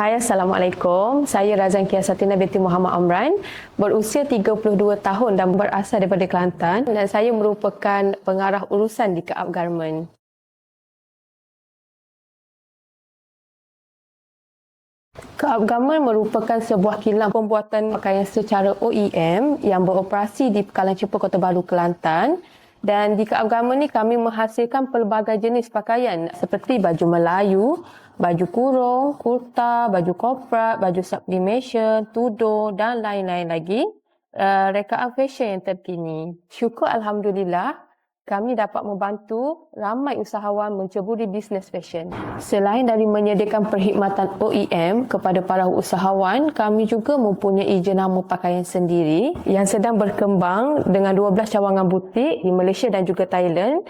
Hai Assalamualaikum. Saya Razan Kiasatina binti Muhammad Amran, berusia 32 tahun dan berasal daripada Kelantan dan saya merupakan pengarah urusan di Kaab Garment. Kaab Garment merupakan sebuah kilang pembuatan pakaian secara OEM yang beroperasi di Pekalan Cepa Kota Baru Kelantan dan di Kaab Garment ni kami menghasilkan pelbagai jenis pakaian seperti baju Melayu, baju kurung, kurta, baju korporat, baju sublimation, tudung dan lain-lain lagi. Uh, rekaan fashion yang terkini. Syukur Alhamdulillah, kami dapat membantu ramai usahawan menceburi bisnes fashion. Selain dari menyediakan perkhidmatan OEM kepada para usahawan, kami juga mempunyai jenama pakaian sendiri yang sedang berkembang dengan 12 cawangan butik di Malaysia dan juga Thailand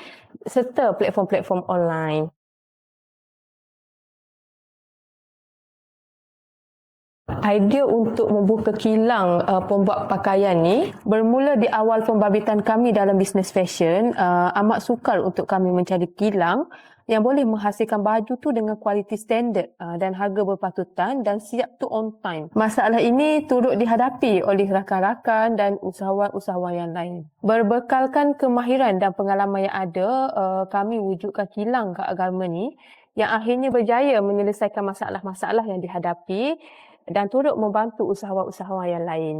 serta platform-platform online. Idea untuk membuka kilang uh, pembuat pakaian ni bermula di awal pembabitan kami dalam bisnes fashion. Uh, amat sukar untuk kami mencari kilang yang boleh menghasilkan baju tu dengan kualiti standard uh, dan harga berpatutan dan siap tu on time. Masalah ini turut dihadapi oleh rakan-rakan dan usahawan-usahawan yang lain. Berbekalkan kemahiran dan pengalaman yang ada, uh, kami wujudkan kilang ke agama ni yang akhirnya berjaya menyelesaikan masalah-masalah yang dihadapi dan turut membantu usahawan-usahawan yang lain.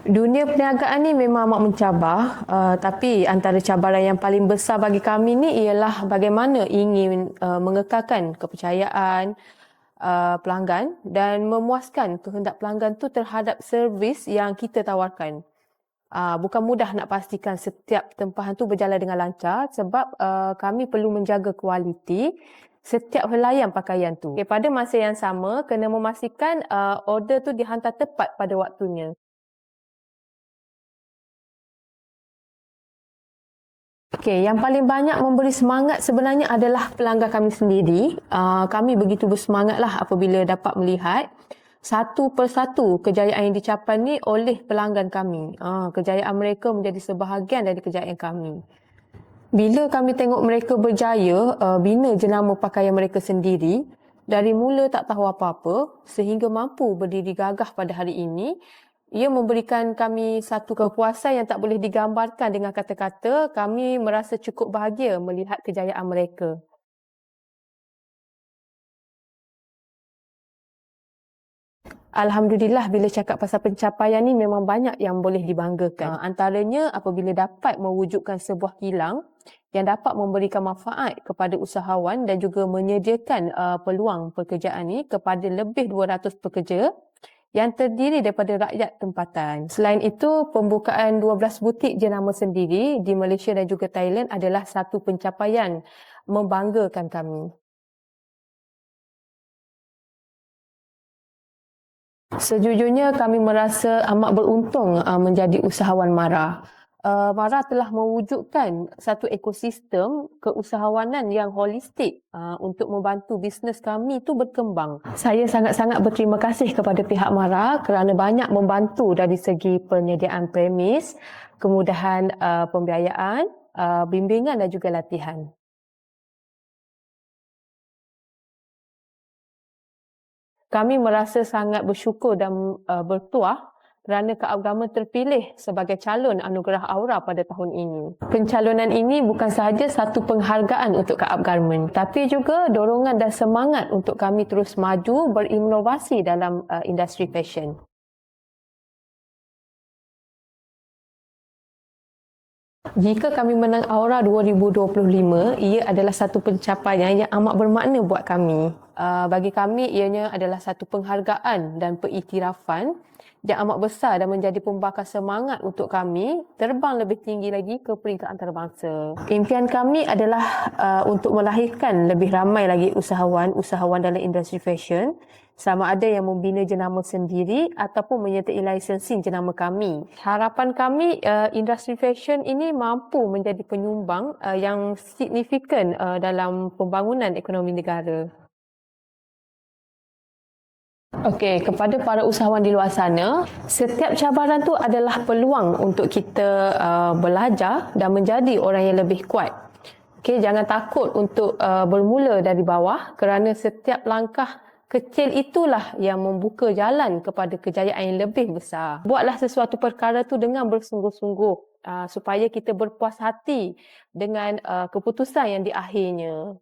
Dunia perniagaan ni memang amat mencabar uh, tapi antara cabaran yang paling besar bagi kami ni ialah bagaimana ingin uh, mengekalkan kepercayaan uh, pelanggan dan memuaskan kehendak pelanggan tu terhadap servis yang kita tawarkan uh, bukan mudah nak pastikan setiap tempahan tu berjalan dengan lancar sebab uh, kami perlu menjaga kualiti setiap helaian pakaian tu. Okay, pada masa yang sama, kena memastikan uh, order tu dihantar tepat pada waktunya. Okay, yang paling banyak memberi semangat sebenarnya adalah pelanggan kami sendiri. Uh, kami begitu bersemangatlah apabila dapat melihat satu persatu kejayaan yang dicapai ni oleh pelanggan kami. Ha, kejayaan mereka menjadi sebahagian dari kejayaan kami. Bila kami tengok mereka berjaya uh, bina jenama pakaian mereka sendiri, dari mula tak tahu apa-apa sehingga mampu berdiri gagah pada hari ini, ia memberikan kami satu kepuasan yang tak boleh digambarkan dengan kata-kata. Kami merasa cukup bahagia melihat kejayaan mereka. Alhamdulillah bila cakap pasal pencapaian ni memang banyak yang boleh dibanggakan. Uh, antaranya apabila dapat mewujudkan sebuah kilang yang dapat memberikan manfaat kepada usahawan dan juga menyediakan uh, peluang pekerjaan ni kepada lebih 200 pekerja yang terdiri daripada rakyat tempatan. Selain itu, pembukaan 12 butik jenama sendiri di Malaysia dan juga Thailand adalah satu pencapaian membanggakan kami. Sejujurnya kami merasa amat beruntung uh, menjadi usahawan MARA. Uh, MARA telah mewujudkan satu ekosistem keusahawanan yang holistik uh, untuk membantu bisnes kami itu berkembang. Saya sangat-sangat berterima kasih kepada pihak MARA kerana banyak membantu dari segi penyediaan premis, kemudahan uh, pembiayaan, uh, bimbingan dan juga latihan. Kami merasa sangat bersyukur dan uh, bertuah kerana keagama terpilih sebagai calon anugerah aura pada tahun ini. Pencalonan ini bukan sahaja satu penghargaan untuk Kaab Garment tapi juga dorongan dan semangat untuk kami terus maju berinovasi dalam uh, industri fashion. Jika kami menang Aura 2025, ia adalah satu pencapaian yang amat bermakna buat kami. Uh, bagi kami, ianya adalah satu penghargaan dan pengiktirafan yang amat besar dan menjadi pembakar semangat untuk kami terbang lebih tinggi lagi ke peringkat antarabangsa. Impian kami adalah uh, untuk melahirkan lebih ramai lagi usahawan-usahawan dalam industri fashion sama ada yang membina jenama sendiri ataupun menyertai licensing jenama kami. Harapan kami uh, industri fashion ini mampu menjadi penyumbang uh, yang signifikan uh, dalam pembangunan ekonomi negara. Okey, kepada para usahawan di luar sana, setiap cabaran tu adalah peluang untuk kita uh, belajar dan menjadi orang yang lebih kuat Okey, jangan takut untuk uh, bermula dari bawah kerana setiap langkah kecil itulah yang membuka jalan kepada kejayaan yang lebih besar. Buatlah sesuatu perkara tu dengan bersungguh-sungguh uh, supaya kita berpuas hati dengan uh, keputusan yang di akhirnya.